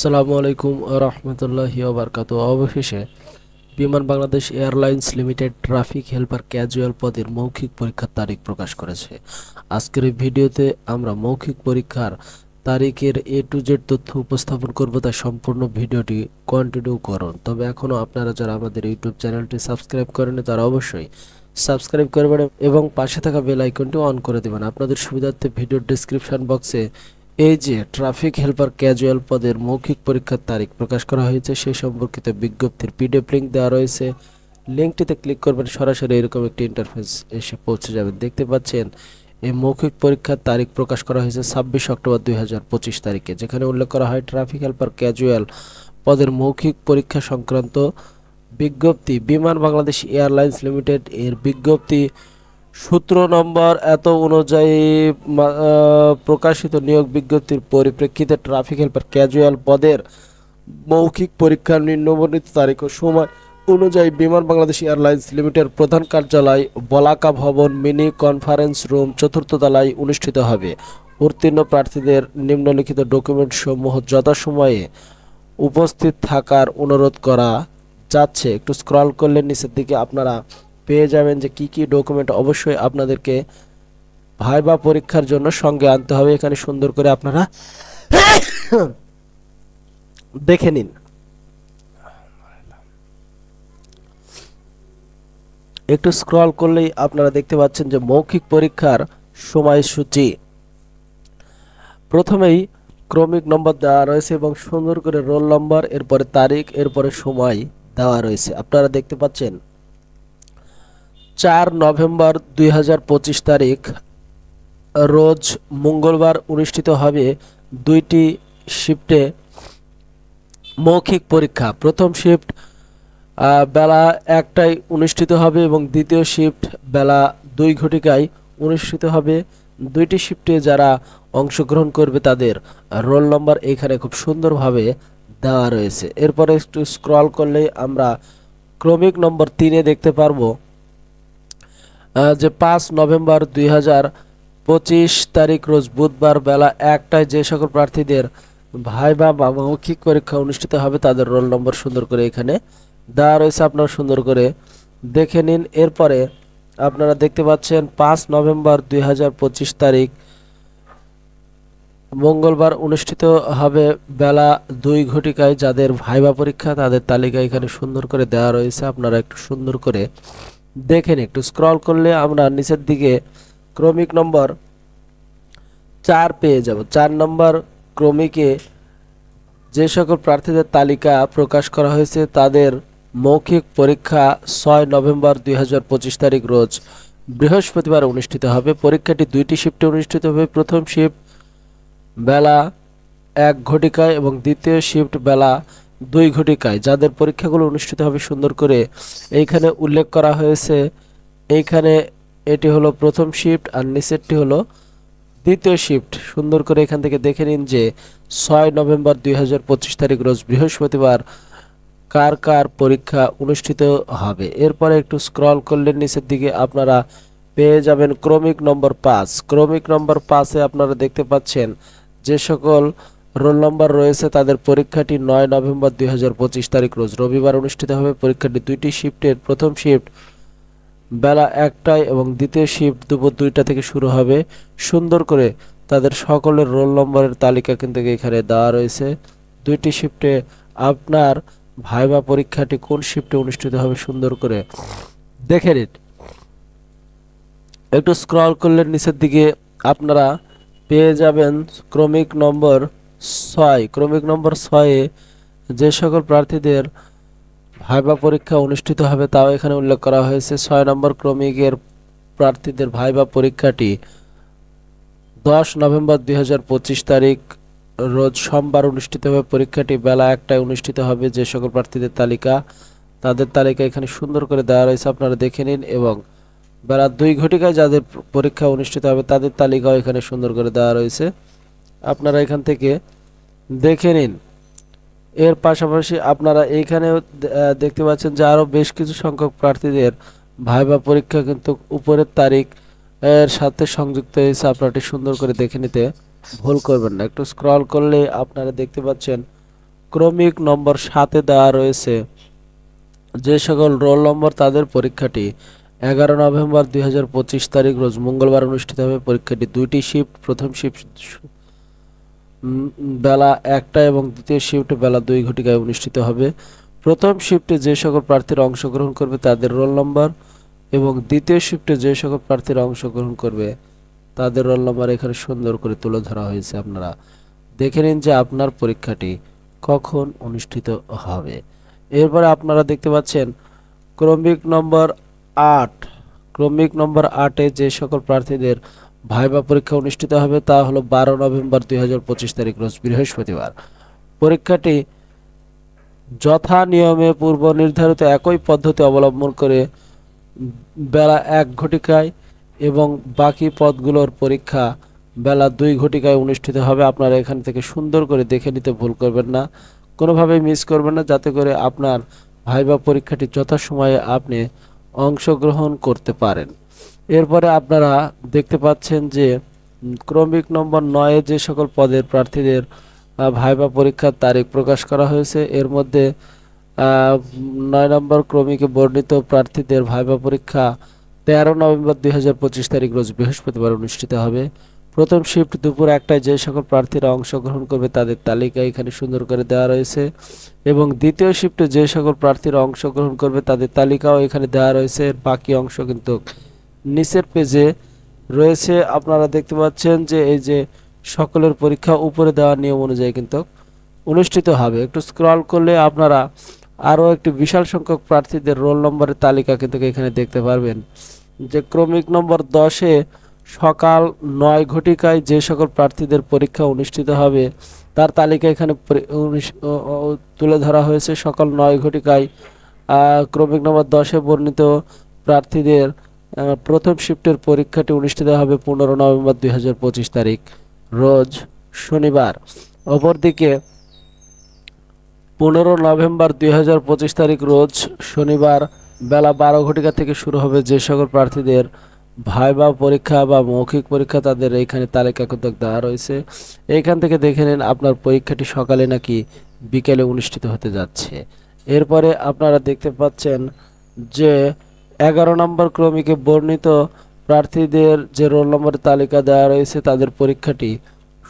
আসসালামু আলাইকুম রহমতুল্লাহি ওবরকাত অবশেষে Biman Bangladesh airlines limited traffic helper casual পদের মৌখিক পরীক্ষার তারিখ প্রকাশ করেছে। আজকের এই ভিডিওতে আমরা মৌখিক পরীক্ষার তারিখের এ টু জেড তথ্য উপস্থাপন করব, তাই সম্পূর্ণ ভিডিওটি কন্টিনিউ করুন। তবে এখনও আপনারা যারা আমাদের ইউটিউব চ্যানেলটি সাবস্ক্রাইব করেনি তারা অবশ্যই সাবস্ক্রাইব করবেন এবং পাশে থাকা বেল আইকনটি অন করে দেবেন। আপনাদের সুবিধার্থে ভিডিওর ডেসক্রিপশন বক্সে এই যে ট্রাফিক হেল্পার ক্যাজুয়াল পদের মৌখিক পরীক্ষার তারিখ প্রকাশ করা হয়েছে সেই সম্পর্কিত বিজ্ঞপ্তির পিডিএফ লিঙ্ক দেওয়া রয়েছে। লিঙ্কটিতে ক্লিক করবেন, সরাসরি এরকম একটি ইন্টারফেস এসে পৌঁছে যাবে দেখতে পাচ্ছেন, এই মৌখিক পরীক্ষার তারিখ প্রকাশ করা হয়েছে ছাব্বিশ অক্টোবর দুই হাজার পঁচিশ তারিখে, যেখানে উল্লেখ করা হয় ট্রাফিক হেল্পার ক্যাজুয়াল পদের মৌখিক পরীক্ষা সংক্রান্ত বিজ্ঞপ্তি। বিমান বাংলাদেশ এয়ারলাইন্স লিমিটেড এর বিজ্ঞপ্তি সূত্র নম্বর এত অনুযায়ী প্রকাশিত নিয়োগ বিজ্ঞপ্তির পরিপ্রেক্ষিতে ট্রাফিক হেল্পার ক্যাজুয়াল পদের মৌখিক পরীক্ষার নিম্নবর্ণিত তারিখ ও সময় অনুযায়ী বিমান বাংলাদেশ এয়ারলাইন্স লিমিটেড প্রধান কার্যালয়, বলাকা ভবন, মিনি কনফারেন্স রুম, চতুর্থ তলায় অনুষ্ঠিত হবে। উত্তীর্ণ প্রার্থীদের নিম্নলিখিত ডকুমেন্ট সমূহ যথাসময়ে উপস্থিত থাকার অনুরোধ করা যাচ্ছে। একটু স্ক্রল করলে নিচের দিকে আপনারা পেয়ে যাবেন যে কি কি ডকুমেন্ট অবশ্যই আপনাদেরকে ভাইবা পরীক্ষার জন্য সঙ্গে আনতে হবে। এখানে সুন্দর করে আপনারা দেখে নিন। একটু স্ক্রল করলেই আপনারা দেখতে পাচ্ছেন যে মৌখিক পরীক্ষার সময়সূচি। প্রথমেই ক্রমিক নম্বর দেওয়া রয়েছে এবং সুন্দর করে রোল নম্বর এরপরে তারিখ, এরপরে সময় দেওয়া রয়েছে। আপনারা দেখতে পাচ্ছেন চার নভেম্বর দুই হাজার পঁচিশ তারিখ, রোজ মঙ্গলবার অনুষ্ঠিত হবে দুইটি শিফটে মৌখিক পরীক্ষা। প্রথম শিফট বেলা একটায় অনুষ্ঠিত হবে এবং দ্বিতীয় শিফট বেলা দুই ঘটিকায় অনুষ্ঠিত হবে। দুইটি শিফটে যারা অংশগ্রহণ করবে তাদের রোল নম্বর এখানে খুব সুন্দরভাবে দেওয়া রয়েছে। এরপরে একটু স্ক্রল করলেই আমরা ক্রমিক নম্বর তিনে দেখতে পারব। যে পাঁচ নভেম্বর দুই পঁচিশ তারিখ রোজ বুধবার বেলা একটায় যে সকল প্রার্থীদের ভাইবা বা মৌখিক পরীক্ষা অনুষ্ঠিত হবে, তাদের রোল নম্বর সুন্দর করে এখানে দেওয়া রয়েছে। আপনারা সুন্দর করে দেখে নিন। এরপরে আপনারা দেখতে পাচ্ছেন পাঁচ নভেম্বর দুই হাজার পঁচিশ তারিখ মঙ্গলবার অনুষ্ঠিত হবে বেলা দুই ঘটিকায়। যাদের ভাইবা পরীক্ষা, তাদের তালিকা এখানে সুন্দর করে দেওয়া রয়েছে। আপনারা একটু সুন্দর করে দেখেন একটু স্ক্রল করলে আমরা নিচের দিকে ক্রমিক নম্বর চার পেয়ে যাব। চার নম্বর ক্রমিকে যে সকল প্রার্থীদের তালিকা প্রকাশ করা হয়েছে তাদের মৌখিক পরীক্ষা ছয় নভেম্বর দুই হাজার পঁচিশ তারিখ রোজ বৃহস্পতিবার অনুষ্ঠিত হবে। পরীক্ষাটি দুইটি শিফটে অনুষ্ঠিত হবে। প্রথম শিফট বেলা এক ঘটিকায় এবং দ্বিতীয় শিফট বেলা দুই ঘটিকায়, যাদের পরীক্ষাগুলো অনুষ্ঠিত হবে সুন্দর করে। এইখানে উল্লেখ করা হয়েছে, এইখানে এটি হলো প্রথম শিফট আর নিচেরটি হলো দ্বিতীয় শিফট সুন্দর করে এখান থেকে দেখে নিন যে ছয় নভেম্বর দুই হাজার পঁচিশ তারিখ রোজ বৃহস্পতিবার কার কার পরীক্ষা অনুষ্ঠিত হবে। এরপরে একটু স্ক্রল করলে নিচের দিকে আপনারা পেয়ে যাবেন ক্রমিক নম্বর পাঁচ। ক্রমিক নম্বর পাঁচে আপনারা দেখতে পাচ্ছেন যে সকল রোল নম্বর রয়েছে তাদের পরীক্ষাটি নয় নভেম্বর দুই হাজার পঁচিশ তারিখ রোজ। রবিবার অনুষ্ঠিত হবে পরীক্ষাটি দুইটি শিফটের। প্রথম শিফট বেলা একটায় এবং দ্বিতীয় শিফট দুপুর দুইটা থেকে শুরু হবে। সুন্দর করে তাদের সকলের রোল নম্বরের তালিকা কিন্তু এখানে দেওয়া রয়েছে। দুইটি শিফটে আপনার ভাইবা পরীক্ষাটি কোন শিফটে অনুষ্ঠিত হবে সুন্দর করে দেখে নিন। একটু স্ক্রল করলে নিচের দিকে আপনারা পেয়ে যাবেন। ক্রমিক নম্বর ছয়, ক্রমিক নম্বর ছয়ে যে সকল প্রার্থীদের ভাইবা পরীক্ষা অনুষ্ঠিত হবে তাও এখানে উল্লেখ করা হয়েছে। ছয় নম্বর ক্রমিকের প্রার্থীদের ভাইবা পরীক্ষাটি দশ নভেম্বর দুই হাজার পঁচিশ তারিখ রোজ সোমবার অনুষ্ঠিত হবে। পরীক্ষাটি বেলা একটায় অনুষ্ঠিত হবে। যে সকল প্রার্থীদের তালিকা তাদের তালিকা এখানে সুন্দর করে দেওয়া রয়েছে, আপনারা দেখে নিন এবং বেলা দুই ঘটিকায় যাদের পরীক্ষা অনুষ্ঠিত হবে তাদের তালিকাও এখানে সুন্দর করে দেওয়া রয়েছে। আপনারা এখান থেকে দেখে নিন। এর পাশাপাশি আপনারা এইখানে দেখতে পাচ্ছেন যে আরও বেশ কিছু সংখ্যক প্রার্থীদের ভাইবা পরীক্ষা কিন্তু উপরের তারিখ, এর সাথে সংযুক্ত হয়েছে। আপনারা সুন্দর করে দেখে নিতে ভুল করবেন না। একটু স্ক্রল করলে আপনারা দেখতে পাচ্ছেন, ক্রমিক নম্বর সাতে দেওয়া রয়েছে। যে সকল রোল নম্বর তাদের পরীক্ষাটি এগারো নভেম্বর দুই হাজার পঁচিশ তারিখ রোজ মঙ্গলবার অনুষ্ঠিত হবে। পরীক্ষাটি দুইটি শিফট প্রথম শিফট বেলা একটা এবং দ্বিতীয় শিফট বেলা দুই ঘটিকায় অনুষ্ঠিত হবে। প্রথম শিফটে যে সকল প্রার্থীরা অংশগ্রহণ করবে তাদের রোল নম্বর এবং দ্বিতীয় শিফটে যে সকল প্রার্থীরা অংশগ্রহণ করবে তাদের রোল নম্বর এখানে সুন্দর করে তুলে ধরা হয়েছে আপনারা। দেখে নিন যে আপনার পরীক্ষাটি কখন অনুষ্ঠিত হবে। এরপরে আপনারা দেখতে পাচ্ছেন ক্রমিক নম্বর আট। ক্রমিক নম্বর আটে যে সকল প্রার্থীদের ভাইবা পরীক্ষা অনুষ্ঠিত হবে, তা হলো বারো নভেম্বর দুই হাজার পঁচিশ তারিখ, রোজ বৃহস্পতিবার। পরীক্ষাটি যথা নিয়মে পূর্ব নির্ধারিত একই পদ্ধতি অবলম্বন করে বেলা এক ঘটিকায় এবং বাকি পদগুলোর পরীক্ষা বেলা দুই ঘটিকায় অনুষ্ঠিত হবে। আপনারা এখান থেকে সুন্দর করে দেখে নিতে ভুল করবেন না। কোনোভাবেই মিস করবেন না, যাতে করে আপনার ভাইবা পরীক্ষাটি যথাসময়ে আপনি অংশগ্রহণ করতে পারেন। এরপরে আপনারা দেখতে পাচ্ছেন যে ক্রমিক নম্বর নয়ে যে সকল পদের প্রার্থীদের ভাইবা পরীক্ষার তারিখ প্রকাশ করা হয়েছে। এর মধ্যে নয় নম্বর ক্রমিকে বর্ণিত প্রার্থীদের ভাইবা পরীক্ষা তেরো নভেম্বর দুই হাজার পঁচিশ তারিখ রোজ বৃহস্পতিবার অনুষ্ঠিত হবে। প্রথম শিফট দুপুর একটায় যে সকল প্রার্থীরা অংশগ্রহণ করবে তাদের তালিকা এখানে সুন্দর করে দেওয়া রয়েছে। এবং দ্বিতীয় শিফটে যে সকল প্রার্থীরা অংশগ্রহণ করবে তাদের তালিকাও এখানে দেওয়া রয়েছে। বাকি অংশ কিন্তু নিচের পেজে রয়েছে। আপনারা দেখতে পাচ্ছেন যে এই যে সকলের পরীক্ষা উপরে দেওয়ার নিয়ম অনুযায়ী কিন্তু অনুষ্ঠিত হবে। একটু স্ক্রল করলে আপনারা আরও একটি বিশাল সংখ্যক প্রার্থীদের রোল নম্বরের তালিকা কিন্তু এখানে দেখতে পারবেন। যে ক্রমিক নম্বর দশে সকাল নয় ঘটিকায় যে সকল প্রার্থীদের পরীক্ষা অনুষ্ঠিত হবে, তার তালিকা এখানে তুলে ধরা হয়েছে। সকাল নয় ঘটিকায় ক্রমিক নম্বর দশে বর্ণিত প্রার্থীদের প্রথম শিফটের পরীক্ষাটি অনুষ্ঠিত হবে পনেরো নভেম্বর দুই হাজার পঁচিশ তারিখ, রোজ শনিবার। অপরদিকে, পনেরো নভেম্বর দু হাজার পঁচিশ তারিখ, রোজ শনিবার বেলা বারো ঘটিকা থেকে শুরু হবে যে সকল প্রার্থীদের ভাইবা পরীক্ষা বা মৌখিক পরীক্ষা তাদের এইখানে তালিকা কিন্তু দেওয়া রয়েছে। এইখান থেকে দেখে নিন আপনার পরীক্ষাটি সকালে নাকি বিকেলে অনুষ্ঠিত হতে যাচ্ছে। এরপরে আপনারা দেখতে পাচ্ছেন যে এগারো নম্বর ক্রমিকে বর্ণিত প্রার্থীদের যে রোল নম্বরের তালিকা দেওয়া রয়েছে তাদের পরীক্ষাটি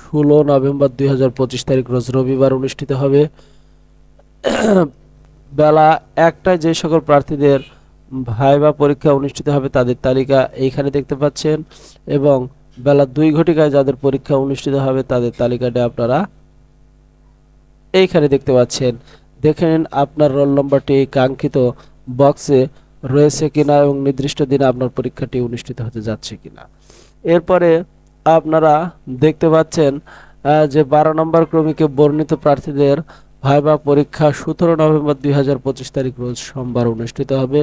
ষোলো নভেম্বর দুই হাজার পঁচিশ তারিখ, রোজ রবিবার অনুষ্ঠিত হবে। বেলা একটায় যে সকল প্রার্থীদের ভাইবা পরীক্ষা অনুষ্ঠিত হবে তাদের তালিকা এইখানে দেখতে পাচ্ছেন এবং বেলা দুই ঘটিকায় যাদের পরীক্ষা অনুষ্ঠিত হবে তাদের তালিকাটা আপনারা এইখানে দেখতে পাচ্ছেন। দেখে নিন আপনার রোল নম্বরটি কাঙ্ক্ষিত বক্সে রয়েছে কিনা এবং নির্দিষ্ট দিনে আপনার পরীক্ষাটি অনুষ্ঠিত হতে যাচ্ছে কিনা। এরপরে আপনারা দেখতে পাচ্ছেন যে বারো নম্বর ক্রমিকে বর্ণিত প্রার্থীদের ভাইবা পরীক্ষা সতেরো নভেম্বর দুই তারিখ রোজ সোমবার অনুষ্ঠিত হবে।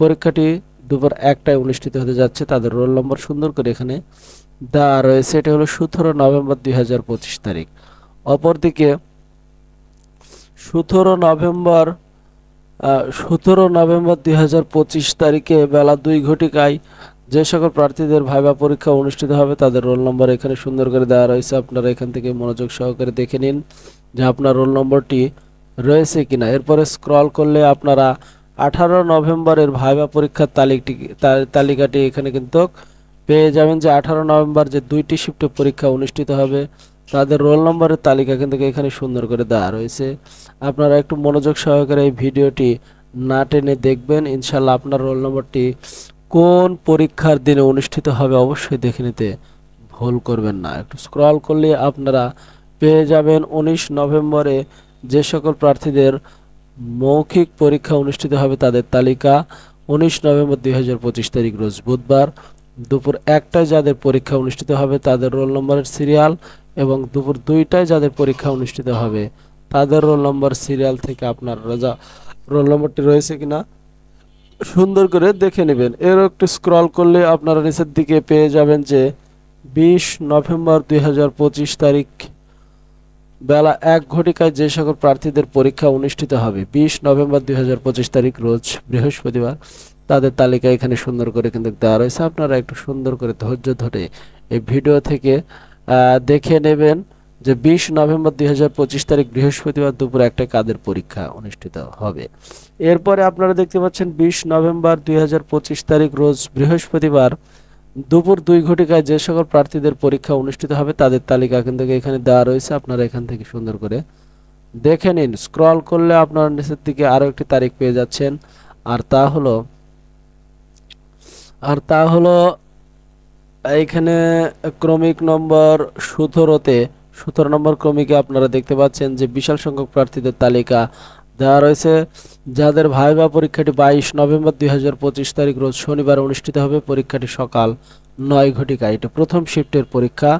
পরীক্ষাটি দুপুর একটায় অনুষ্ঠিত হতে যাচ্ছে। তাদের রোল নম্বর সুন্দর করে এখানে দেওয়া রয়েছে। এটি হলো সতেরো নভেম্বর দুই হাজার পঁচিশ তারিখ। অপরদিকে সতেরো নভেম্বর সতেরো নভেম্বর দুই হাজার পঁচিশ তারিখে বেলা দুই ঘটিকায় যে সকল প্রার্থীদের ভাইবা পরীক্ষা অনুষ্ঠিত হবে তাদের রোল নম্বর এখানে সুন্দর করে দেওয়া রয়েছে। আপনারা এখান থেকে মনোযোগ সহকারে দেখে নিন যে আপনার রোল নম্বরটি রয়েছে কিনা। এরপরে স্ক্রল করলে আপনারা আঠারো নভেম্বরের ভাইবা পরীক্ষার তালিকটি তালিকাটি এখানে কিন্তু পেয়ে যাবেন যে আঠারো নভেম্বর যে দুইটি শিফটে পরীক্ষা অনুষ্ঠিত হবে তাদের রোল নম্বরের তালিকা কিন্তু এখানে সুন্দর করে দেওয়া রয়েছে। আপনারা একটু মনোযোগ সহকারে এই ভিডিওটি না টেনে দেখবেন। ইনশাল্লাহ আপনার রোল নম্বরটি কোন পরীক্ষার দিনে অনুষ্ঠিত হবে অবশ্যই দেখে নিতে ভুল করবেন না। একটু স্ক্রল করলে আপনারা পেয়ে যাবেন। উনিশ নভেম্বরে যে সকল প্রার্থীদের মৌখিক পরীক্ষা অনুষ্ঠিত হবে তাদের তালিকা। উনিশ নভেম্বর দুই হাজার পঁচিশ তারিখ রোজ বুধবার। দুপুর একটায় যাদের পরীক্ষা অনুষ্ঠিত হবে তাদের রোল নম্বরের সিরিয়াল। এবং দুপুর দুইটায় যাদের পরীক্ষা অনুষ্ঠিত হবে, তাদের রোল নম্বর সিরিয়াল থেকে আপনার রাজা রোল নম্বরটি রয়েছে কিনা? সুন্দর করে দেখে নেবেন। এর একটু স্ক্রল করলে আপনারা নিচের দিকে পেয়ে যাবেন যে বিশ নভেম্বর দুই হাজার পঁচিশ তারিখ, বেলা এক ঘটিকায় যে সকল প্রার্থীদের পরীক্ষা অনুষ্ঠিত হবে, বিশ নভেম্বর দুই হাজার পঁচিশ তারিখ রোজ বৃহস্পতিবার, তাদের তালিকা এখানে সুন্দর করে কিন্তু দেওয়া রয়েছে। আপনারা একটু সুন্দর করে ধৈর্য ধরে এই ভিডিও থেকে দেখে নেবেন যে বিশ নভেম্বর দুই হাজার পঁচিশ তারিখ বৃহস্পতিবার দুপুর একটা কাদের পরীক্ষা অনুষ্ঠিত হবে। এরপরে আপনারা দেখতে পাচ্ছেন বিশ নভেম্বর দুই হাজার পঁচিশ তারিখ রোজ বৃহস্পতিবার দুপুর দুই ঘটিকায় যে সকল প্রার্থীদের পরীক্ষা অনুষ্ঠিত হবে তাদের তালিকা কিন্তু এখানে দেওয়া রয়েছে। আপনারা এখান থেকে সুন্দর করে দেখে নিন। স্ক্রল করলে আপনারা নিচের দিকে আরও একটি তারিখ পেয়ে যাচ্ছেন। আর তা হলো, আর তা হলো এইখানে ক্রমিক নম্বর সতেরোতে, সতেরো নম্বর ক্রমিকে আপনারা দেখতে পাচ্ছেন যে বিশাল সংখ্যক প্রার্থীদের তালিকা দেওয়া রয়েছে, যাদের ভাইবা পরীক্ষাটি বাইশ নভেম্বর দুই হাজার পঁচিশ তারিখ রোজ শনিবার অনুষ্ঠিত হবে, পরীক্ষাটি সকাল নয় ঘটিকায় এটা প্রথম শিফটের পরীক্ষা,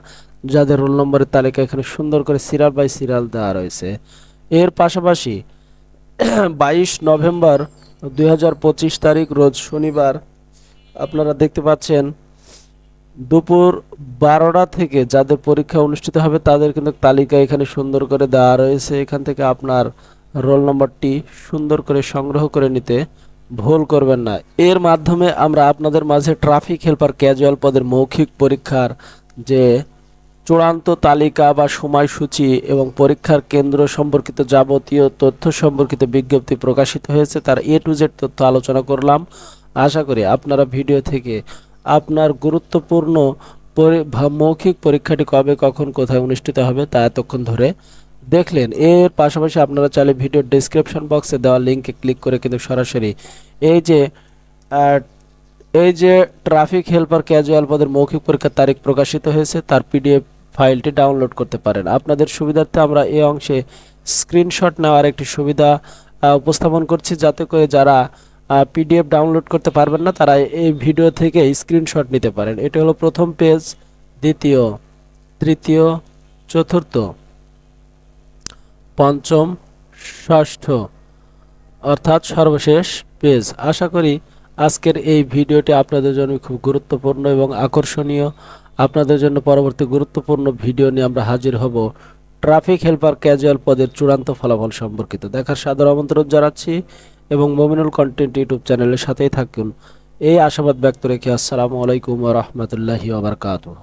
যাদের রোল নম্বরের তালিকা এখানে সুন্দর করে সিরিয়াল বাই সিরিয়াল দেওয়া রয়েছে। এর পাশাপাশি বাইশ নভেম্বর দুই হাজার পঁচিশ তারিখ রোজ শনিবার আপনারা দেখতে পাচ্ছেন দুপুর বারোটা থেকে যাদের পরীক্ষা অনুষ্ঠিত হবে, তাদের কিন্তু তালিকা এখানে সুন্দর করে দেওয়া রয়েছে। এখান থেকে আপনার রোল নম্বরটি সুন্দর করে সংগ্রহ করে নিতে ভুল করবেন না। এর মাধ্যমে আমরা আপনাদের মাঝে ট্রাফিক হেল্পার ক্যাজুয়াল পদের মৌখিক পরীক্ষার যে চূড়ান্ত তালিকা বা সময়সূচি এবং পরীক্ষার কেন্দ্র সম্পর্কিত যাবতীয় তথ্য সম্পর্কিত বিজ্ঞপ্তি প্রকাশিত হয়েছে, তার এ টু জেড তথ্য আলোচনা করলাম। আশা করি আপনারা ভিডিও থেকে আপনার গুরুত্বপূর্ণ পরি- মৌখিক পরীক্ষাটি কবে কখন কোথায় অনুষ্ঠিত হবে তা এতক্ষণ ধরে দেখলেন। এর পাশাপাশি আপনারা চাইলে ভিডিও ডেসক্রিপশন বক্সে দেওয়া লিঙ্কে ক্লিক করে কিন্তু সরাসরি এই যে এই যে ট্রাফিক হেল্পার ক্যাজুয়াল পদের মৌখিক পরীক্ষার তারিখ প্রকাশিত হয়েছে, তার পিডিএফ ফাইলটি ডাউনলোড করতে পারেন। আপনাদের সুবিধার্থে আমরা এই অংশে স্ক্রিনশট নেওয়ার একটি সুবিধা উপস্থাপন করছি। যাতে করে যারা পিডিএফ ডাউনলোড করতে পারবেন না, তারা এই ভিডিও থেকে স্ক্রিনশট নিতে পারেন। এটা হলো প্রথম পেজ দ্বিতীয়, তৃতীয়, চতুর্থ, পঞ্চম, ষষ্ঠ, অর্থাৎ সর্বশেষ পেজ আশা করি আজকের এই ভিডিওটি আপনাদের জন্য খুব গুরুত্বপূর্ণ এবং আকর্ষণীয়। আপনাদের জন্য পরবর্তী গুরুত্বপূর্ণ ভিডিও নিয়ে আমরা হাজির হব ট্রাফিক হেল্পার ক্যাজুয়াল পদের চূড়ান্ত ফলাফল সম্পর্কিত। দেখার সাদর আমন্ত্রণ জানাচ্ছি। এবং মমিনুল কন্টেন্ট ইউটিউব চ্যানেলের সাথেই থাকুন। এই আশাবাদ ব্যক্ত রেখে আসসালামু আলাইকুম রহমতুল্লাহি ওবরকাতুহ